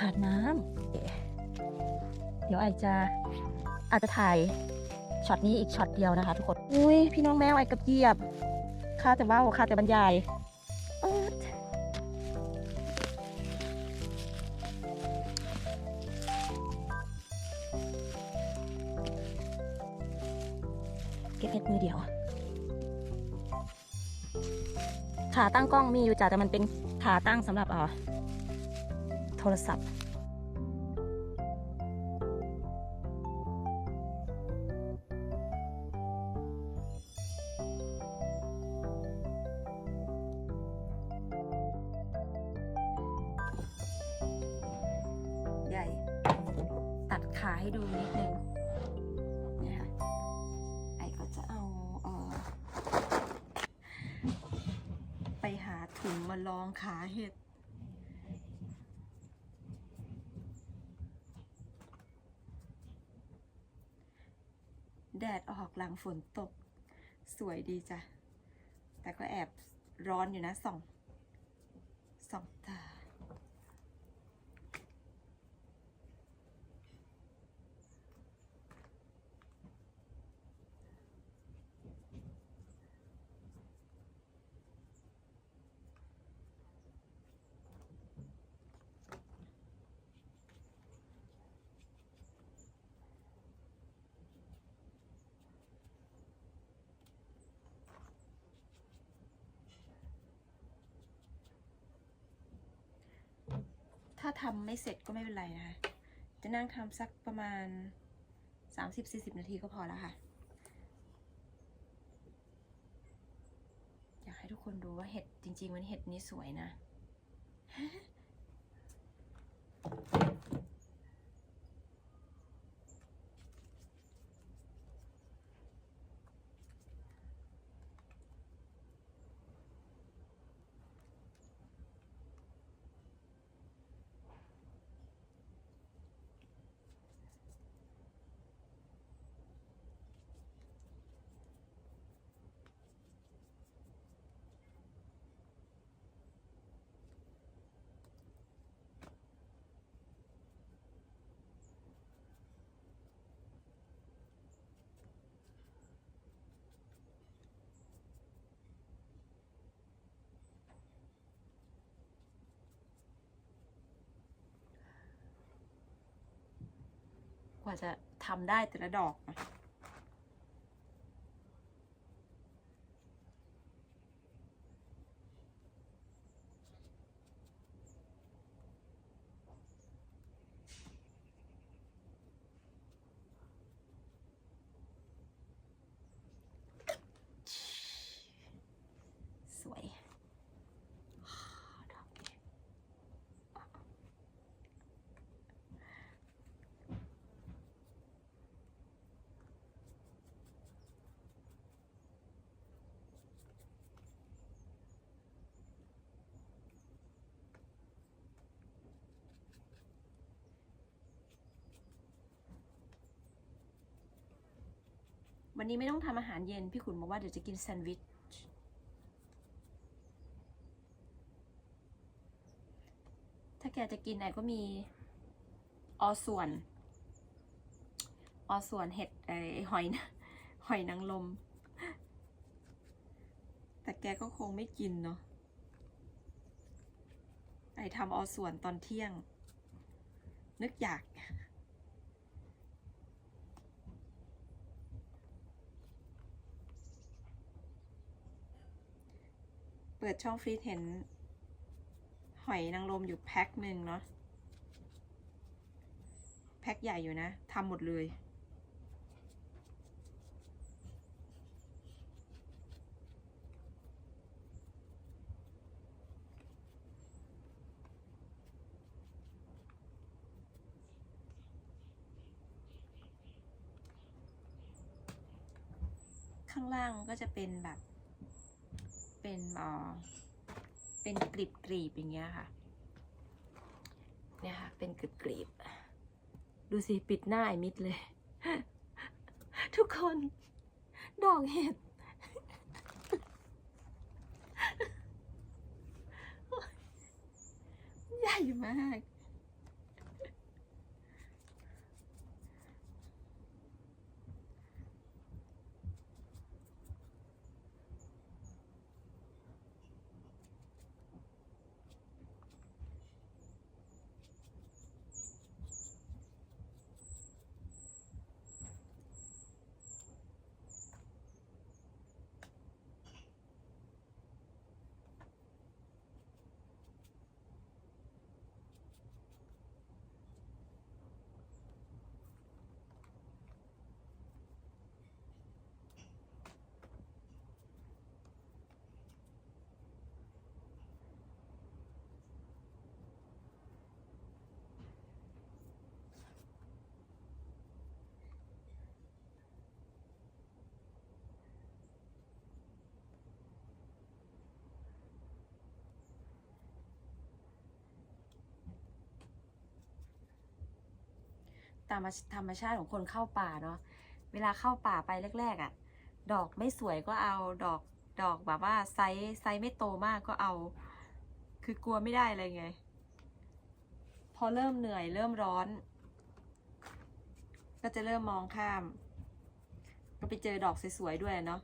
ขาดน้ำเดี๋ยวไอจะอาจจะถ่ายช็อตนี้อีกช็อตเดียวนะคะ ทุกคน อุ้ยพี่น้องแมวไอกับเยียบข้าแต่ว่าข้าแต่บรรยายเก็บเห็ดมือเดียว ขาตั้งกล้องมีอยู่จ้ะแต่มันเป็นขาตั้งสำหรับอ่อ รศัพท์ ใหญ่ ตัดขาให้ดูนิดนึงเนี่ยค่ะไอก็จะเอาเออไปหาถุงมาลองขาเห็ดดออกหลัง ฝนตก สวยดีจ้ะ แต่ก็แอบร้อนอยู่นะส่องส่อง ถ้าทำไม่เสร็จก็ไม่เป็นไรนะคะ จะนั่งทำสักประมาณ 30-40 นาทีก็พอแล้วค่ะ อยากให้ทุกคนดูว่าเห็ดจริง ๆ มันเห็ดนี้สวยนะ ว่าจะทำได้แต่ละดอกนะ วันนี้ไม่ต้องทำอาหารเย็น พี่ขุนบอกว่าเดี๋ยวจะกินแซนด์วิช ถ้าแกจะกินไหนก็มีออส่วนออส่วนเห็ดไอหอยนะหอยนางรมแต่แกก็คงไม่กินเนาะไอทำออส่วนตอนเที่ยง นึกอยาก ปิดช่องฟรีซเห็น หอยนางรมอยู่แพ็คหนึ่งเนาะแพ็คใหญ่อยู่นะทำหมดเลยข้างล่างก็จะเป็นแบบ เป็นเอ่อเป็นกรีบกรีบอย่างเงี้ยค่ะเนี่ยค่ะ เป็นกรีบกรีบดูสิ ปิดหน้าไอ้มิดเลย ทุกคนดอกเห็ดใหญ่มาก ตามธรรมชาติของคนเข้าป่าเนาะเวลาเข้าป่าไปแรก ๆอะ่ะ ดอกไม่สวยก็เอาดอกดอกแบบว่าไซส์ไซส์ไม่โตมากก็เอา คือกลัวไม่ได้อะไรไง พอเริ่มเหนื่อยเริ่มร้อน ก็จะเริ่มมองข้าม ก็ไปเจอดอกสวยๆด้วยเนาะ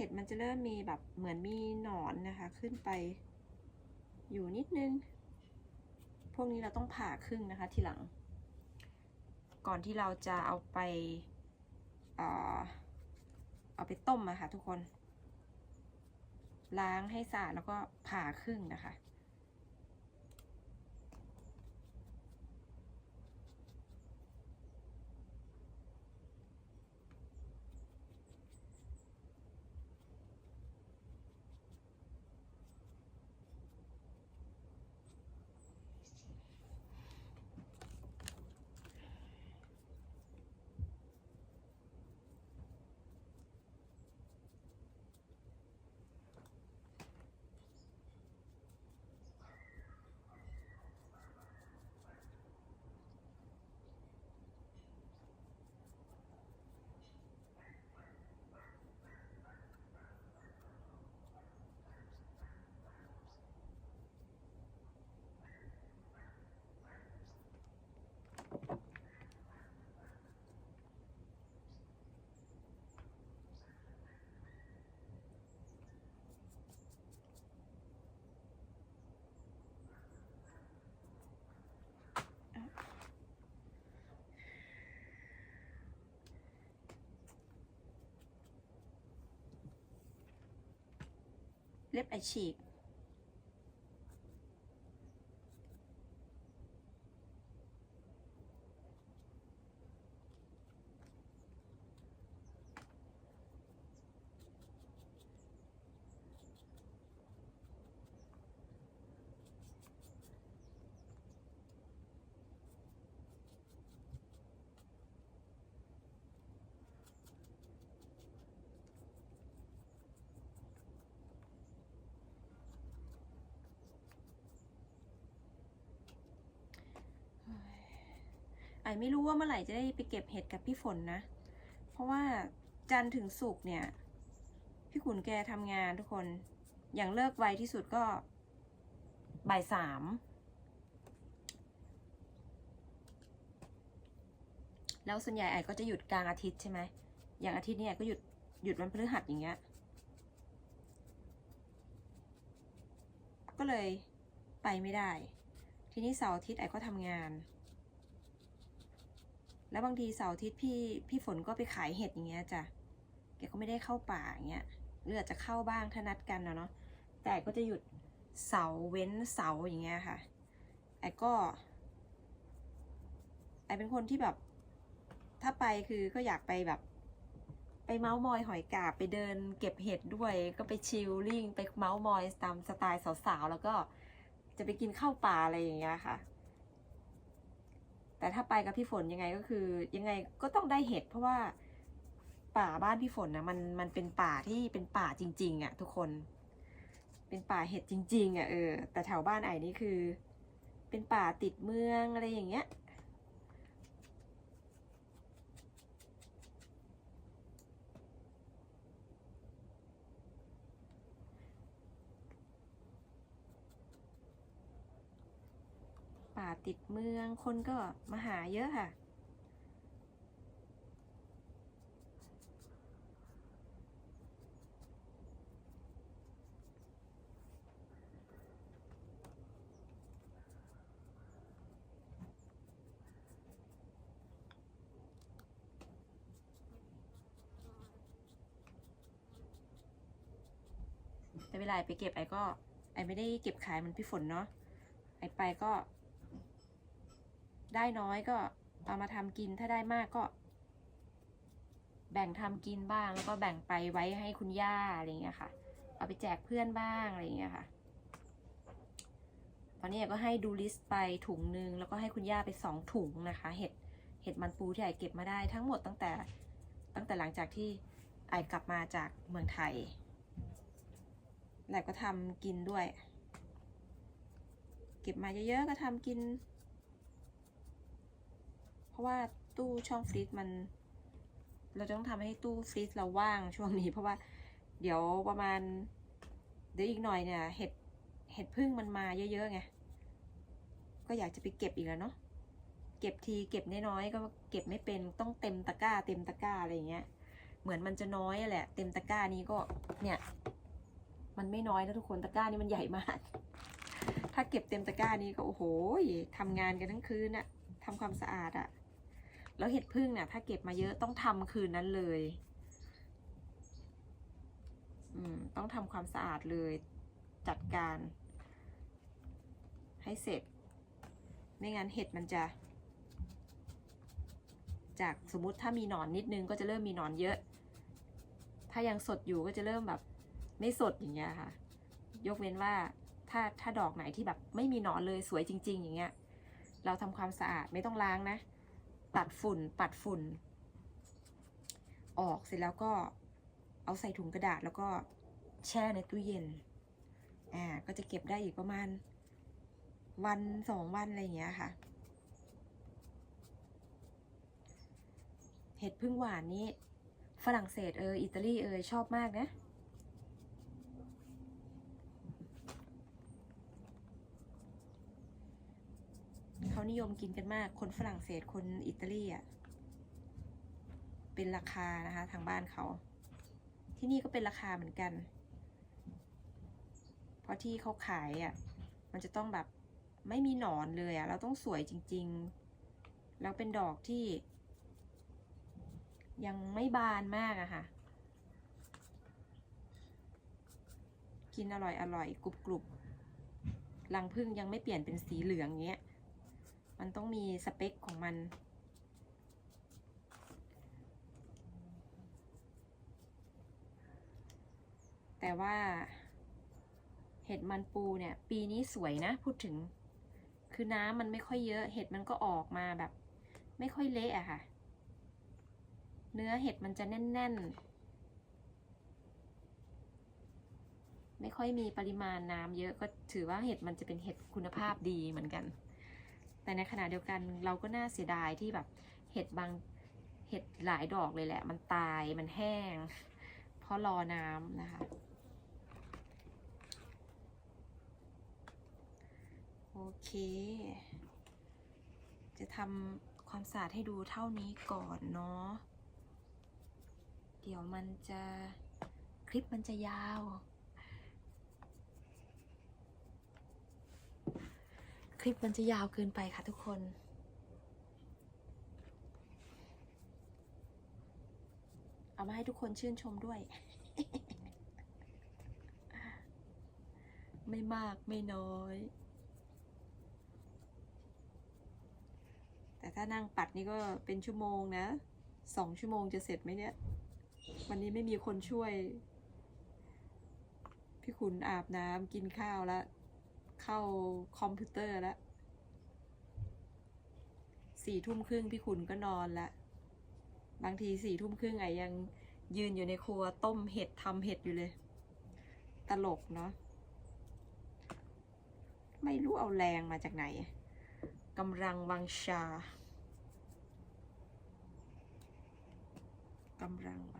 ห็ดมันจะเริ่มมีแบบเหมือนมีหนอนนะคะ ขึ้นไป อยู่นิดนึง พวกนี้เราต้องผ่าครึ่งนะคะทีหลัง ก่อนที่เราจะเอาไปเออเอาไปต้มอะค่ะทุกคน ล้างให้สะอาดแล้วก็ผ่าครึ่งนะคะ เล็บไอฉีก อไม่รู้ว่าเมื่อไหร่จะได้ไปเก็บเห็ดกับพี่ฝนนะ เพราะว่าจันถึงศุกเนี่ย พี่ขุนแกทำงานทุกคน อย่างเลิกไวที่สุดก็บ่ายสามแล้วส่วนใหญ่ไอ้ก็จะหยุดกลางอาทิตย์ใช่ไหม อย่างอาทิตย์เนี่ยก็หยุดหยุดวันพฤหัสอย่างเงี้ย ก็เลยไปไม่ได้ ทีนี้เสาร์อาทิตย์ไอ้ก็ทำงาน แล้วบางทีเสาร์อาทิตย์พี่พี่ฝนก็ไปขายเห็ดอย่างเงี้ยจ้ะแกก็ไม่ได้เข้าป่าอย่างเงี้ยหรืออาจจะเข้าบ้างถ้านัดกันนะเนาะแต่ก็จะหยุดเสาเว้นเสาอย่างเงี้ยค่ะไอ้ก็ไอ้เป็นคนที่แบบ ถ้าไปคือก็อยากไปแบบ ไปเมาส์มอยหอยกาบไปเดินเก็บเห็ดด้วย ก็ไปชิลลิ่งไปเมาส์มอยตามสไตล์สาวๆแล้วก็จะไปกินข้าวป่าอะไรอย่างเงี้ยค่ะ แต่ถ้าไปกับพี่ฝนยังไงก็คือ ยังไงก็ต้องได้เห็ดเพราะว่าป่าบ้านพี่ฝนนะมันมันเป็นป่าที่เป็นป่าจริง ๆอะ่ะทุกคน เป็นป่าเห็ดจริง ๆอะ่ะเออแต่แถวบ้านไอ้นี่คือ เป็นป่าติดเมืองอะไรอย่างเงี้ย ติดเมือง คนก็มาหาเยอะค่ะ แต่เวลาไอไปเก็บไอก็ไอไม่ได้เก็บขายมันพี่ฝนเนาะไอไปก็ ได้น้อยก็เอามาทำกินถ้าได้มากก็ แบ่งทำกินบ้างแล้วก็แบ่งไปไว้ให้คุณย่าอะไรอย่างเงี้ยค่ะ เอาไปแจกเพื่อนบ้างอะไรอย่างเงี้ยค่ะ ตอนนี้ก็ให้ดูลิสต์ไปถุงนึงแล้วก็ให้คุณย่าไปสองถุงนะคะ เห็ดเห็ดมันปูที่ไอเก็บมาได้ทั้งหมดตั้งแต่ตั้งแต่หลังจากที่ไอกลับมาจากเมืองไทยแล้วก็ทำกินด้วย เก็บมาเยอะๆก็ทำกิน ราะว่าตู้ช่องฟรีซมัน เราจะต้องทำให้ตู้ฟรีซเราว่างช่วงนี้ เพราะว่าเดี๋ยวประมาณ เดี๋ยวอีกหน่อยเนี่ยเห็ดเห็ดพึ่งมันมาเยอะๆไงก็อยากจะไปเก็บอีกแล้วเนาะเก็บทีเก็บน้อยๆก็เก็บไม่เป็นต้องเต็มตะกร้า เต็มตะกร้าอะไรอย่างเงี้ย เหมือนมันจะน้อยแหละ เต็มตะกร้านี้ก็เนี่ย มันไม่น้อยนะทุกคนตะกร้านี้มันใหญ่มาก ถ้าเก็บเต็มตะกร้านี้ก็โอ้โหทำงานกันทั้งคืนอะทำความสะอาดอะ แล้วเห็ดพึ่งเนี่ยถ้าเก็บมาเยอะต้องทำคืนนั้นเลยอืมต้องทำความสะอาดเลยจัดการ ให้เสร็จ ไม่งั้นเห็ดมันจะ จากสมมติถ้ามีหนอนนิดนึงก็จะเริ่มมีหนอนเยอะ ถ้ายังสดอยู่ก็จะเริ่มแบบไม่สดอย่างเงี้ยค่ะ ยกเว้นว่าถ้าถ้าดอกไหนที่แบบไม่มีหนอนเลยสวยจริง ๆ อย่างเงี้ย เราทำความสะอาดไม่ต้องล้างนะ ตัดฝุ่นปัดฝุ่น ออกเสร็จแล้วก็เอาใส่ถุงกระดาษแล้วก็แช่ในตู้เย็น อ่า ก็จะเก็บได้อีกประมาณ วันสองวันอะไรอย่างเงี้ยค่ะ เห็ดพึ่งหวานนี้ฝรั่งเศสเอออิตาลีเออชอบมากนะ เขานิยมกินกันมาก คนฝรั่งเศสคนอิตาลีอะเป็นราคานะคะทางบ้านเขา ที่นี่ก็เป็นราคาเหมือนกัน เพราะที่เขาขายอะมันจะต้องแบบไม่มีหนอนเลยอะเราต้องสวยจริง ๆ แล้วเป็นดอกที่ ยังไม่บานมากอะค่ะ กินอร่อยอร่อยกรุบกรุบรังพึ่งยังไม่เปลี่ยนเป็นสีเหลืองเงี้ย มันต้องมีสเปคของมัน แต่ว่า เห็ดมันปูเนี่ย ปีนี้สวยนะ พูดถึง คือน้ำมันไม่ค่อยเยอะ เห็ดมันก็ออกมาแบบ ไม่ค่อยเละอะค่ะ เนื้อเห็ดมันจะแน่น ๆ ไม่ค่อยมีปริมาณน้ำเยอะก็ถือว่าเห็ดมันจะเป็นเห็ดคุณภาพดีเหมือนกัน แต่ในขณะเดียวกันเราก็น่าเสียดายที่แบบเห็ดบางเห็ดหลายดอกเลยแหละ มันตายมันแห้ง เพราะรอน้ำนะคะ โอเค จะทำความสะอาดให้ดูเท่านี้ก่อนเนาะเดี๋ยวมันจะคลิปมันจะยาว คลิปมันจะยาวเกินไปค่ะทุกคน เอามาให้ทุกคนชื่นชมด้วย ไม่มากไม่น้อย แต่ถ้านั่งปัดนี่ก็เป็นชั่วโมงนะ สองชั่วโมงจะเสร็จไหมเนี่ย วันนี้ไม่มีคนช่วย พี่ขุนอาบน้ำกินข้าวแล้ว เข้าคอมพิวเตอร์แล้วสี่ทุ่มครึ่งพี่ขุนก็นอนละบางทีสี่ทุ่มครึ่งไงยังยืนอยู่ในครัวต้มเห็ดทำเห็ดอยู่เลย ตลกเนาะไม่รู้เอาแรงมาจากไหนกำลังวังชากำลังวัง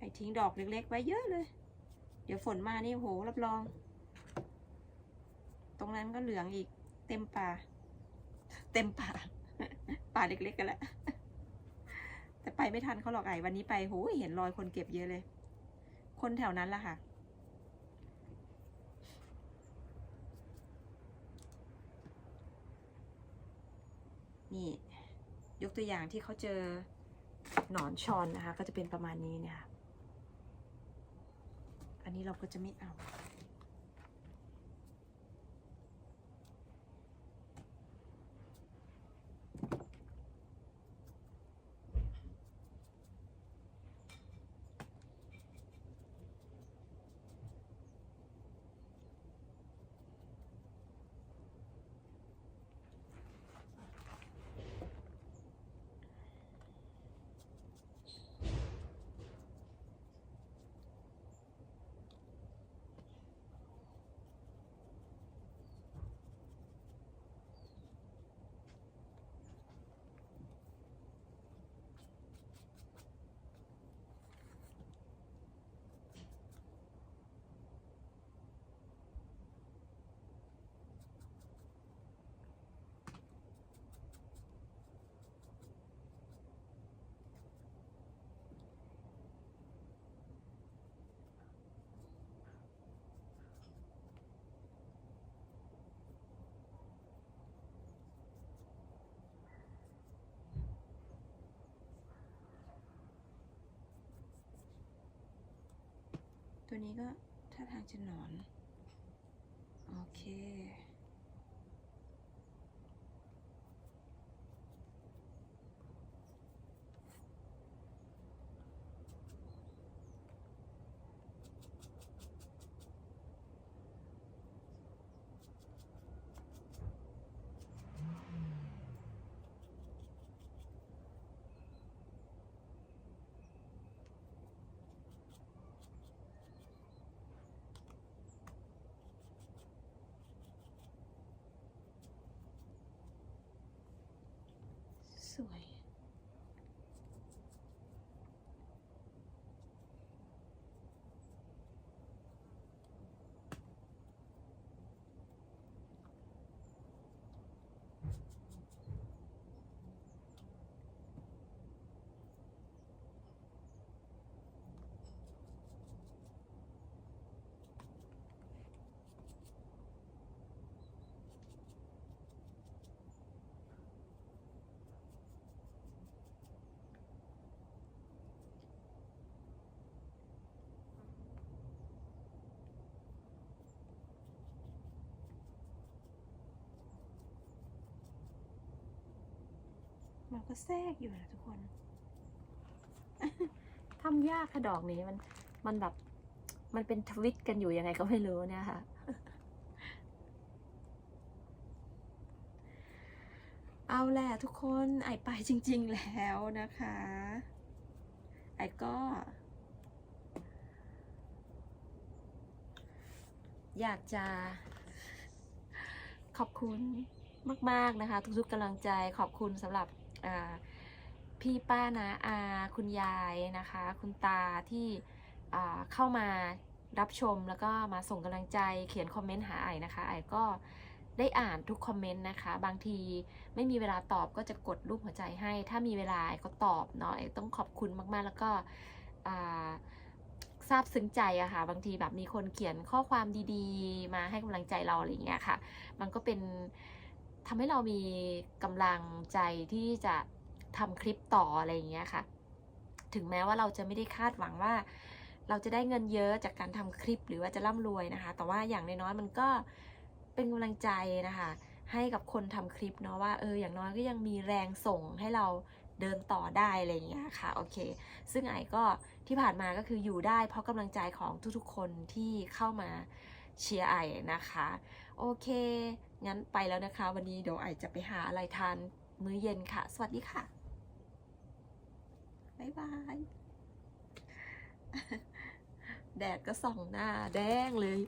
ไอ้ทิ้งดอกเล็ก ๆ ไว้เยอะเลย เดี๋ยวฝนมานี่โหรับรอง ตรงนั้นก็เหลืองอีก เต็มป่า เต็มป่า ป่าเล็กๆกันแหละแต่ไปไม่ทันเขาหรอกไอ้วันนี้ไปโหเห็นรอยคนเก็บเยอะเลย คนแถวนั้นล่ะค่ะนี่ยกตัวอย่างที่เขาเจอหนอนชอนนะคะ ก็จะเป็นประมาณนี้เนี่ยค่ะ อันนี้เราก็จะไม่เอา นี้ก็ท่าทางจะหนอน โอเค ส มันก็แทรกอยู่นะทุกคนทำยากค่ะดอกนี้มันมันแบบ มันเป็นทวิตกันอยู่ยังไงก็ไม่รู้เนี่ยค่ะ เอาแหละทุกคนไอไปจริง ๆ แล้วนะคะ ไอก็ อยากจะ ขอบคุณมาก ๆ นะคะ ทุกๆกำลังใจขอบคุณสำหรับอ่า พี่ป้านาอาคุณยายนะคะ คุณตาที่เข้ามารับชมแล้วก็มาส่งกำลังใจเขียนคอมเมนต์หาไอ้นะคะไอ้ก็ได้อ่านทุกคอมเมนต์นะคะ บางทีไม่มีเวลาตอบก็จะกดรูปหัวใจให้ ถ้ามีเวลาไอ้ก็ตอบเนาะไอ้ต้องขอบคุณมากๆ แล้วก็ซาบซึ้งใจอะค่ะ บางทีแบบมีคนเขียนข้อความดีๆ มาให้กำลังใจเราอะไรอย่างเงี้ยค่ะ มันก็เป็น ทำให้เรามีกำลังใจที่จะทำคลิปต่ออะไรอย่างเงี้ยค่ะ ถึงแม้ว่าเราจะไม่ได้คาดหวังว่า เราจะได้เงินเยอะจากการทำคลิปหรือว่าจะร่ำรวยนะคะ แต่ว่าอย่างน้อยๆมันก็เป็นกำลังใจนะคะ ให้กับคนทำคลิปเนาะว่าเอออย่างน้อยก็ยังมีแรงส่งให้เราเดินต่อได้อะไรอย่างเงี้ยค่ะโอเค ซึ่งไอก็ที่ผ่านมาก็คืออยู่ได้เพราะกำลังใจของทุกๆคนที่เข้ามาเชียร์ไอ้นะคะ โอเค งั้นไปแล้วนะคะ วันนี้เดี๋ยวไอจะไปหาอะไรทานมื้อเย็นค่ะ สวัสดีค่ะ บ๊ายบาย แดดก็ส่องหน้าแดงเลย